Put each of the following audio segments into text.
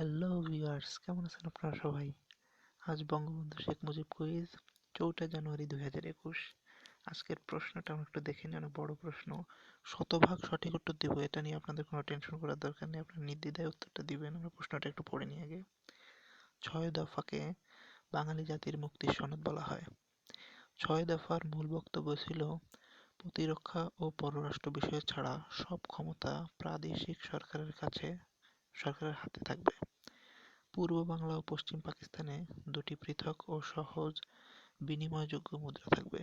Hello viewers কেমন আছেন আপনারা সবাই? আজ বঙ্গবন্ধু শেখ মুজিব কুইজ, চৌঠা জানুয়ারি দুই হাজার একুশ। আজকের প্রশ্নটা আমরা একটু দেখে নিই, অনেক বড় প্রশ্ন। শতভাগ সঠিক উত্তর দেবো, এটা নিয়ে আপনাদের কোনো টেনশন করার দরকার নেই, আপনারা নির্দ্বিধায় উত্তরটা দিবেন, আমরা প্রশ্নটা একটু পড়ে নিই আগে। ছয় দফাকে বাঙালি জাতির মুক্তির সনদ বলা হয়। ছয় দফার মূল বক্তব্য ছিল, প্রতিরক্ষা ও পররাষ্ট্র বিষয় ছাড়া সব ক্ষমতা প্রাদেশিক সরকারের কাছে সরকারের হাতে থাকবে। পূর্ব বাংলা ও পশ্চিম পাকিস্তানে দুটি পৃথক ও সহজ বিনিময়যোগ্য মুদ্রা থাকবে।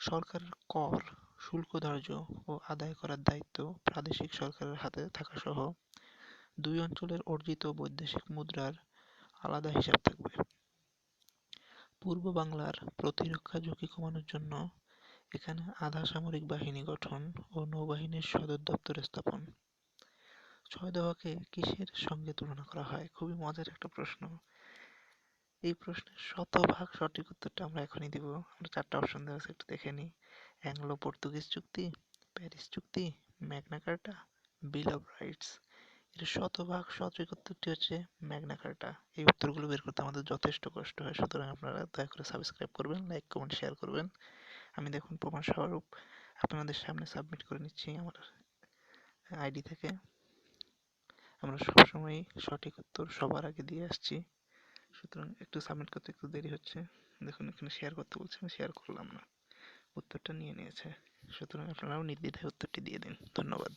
সরকারের কর, শুল্ক ধার্য ও আদায় করার দায়িত্ব প্রাদেশিক সরকারের হাতে থাকাসহ দুই অঞ্চলের অর্জিত বৈদেশিক মুদ্রার আলাদা হিসাব থাকবে। পূর্ব বাংলার প্রতিরক্ষা ঝুঁকি কমানোর জন্য এখানে আধা সামরিক বাহিনী গঠন ও নৌবাহিনীর সদর দপ্তর স্থাপন। ছয় দফাকে কিসের সঙ্গে তুলনা করা হয়? খুবই মজার একটা প্রশ্ন। এই প্রশ্নের শতভাগ সঠিক উত্তরটা আমরা এখনই দিব। আমরা চারটা অপশন দেওয়া আছে, একটু দেখে নিই। অ্যাংলো পর্তুগিজ চুক্তি, প্যারিস চুক্তি, Magna Carta, Bill of Rights. এর শতভাগ সঠিক উত্তরটি হচ্ছে ম্যাগনা কার্টা। এই উত্তরগুলো বের করতে আমাদের যথেষ্ট কষ্ট হয়, সুতরাং আপনারা দয়া করে সাবস্ক্রাইব করবেন লাইক কমেন্ট শেয়ার করবেন। আমি দেখুন প্রমাণ স্বরূপ আপনাদের সামনে সাবমিট করে নিচ্ছি আমার আইডি থেকে। আমরা সবসময়ই সঠিক উত্তর সবার আগে দিয়ে আসছি। সুতরাং একটু সাবমিট করতে একটু দেরি হচ্ছে। দেখুন, এখানে শেয়ার করতে বলছে, আমি শেয়ার করলাম না। উত্তরটা নিয়ে নিয়েছে। সুতরাং আপনারাও নির্দ্বিধায় উত্তরটি দিয়ে দিন। ধন্যবাদ।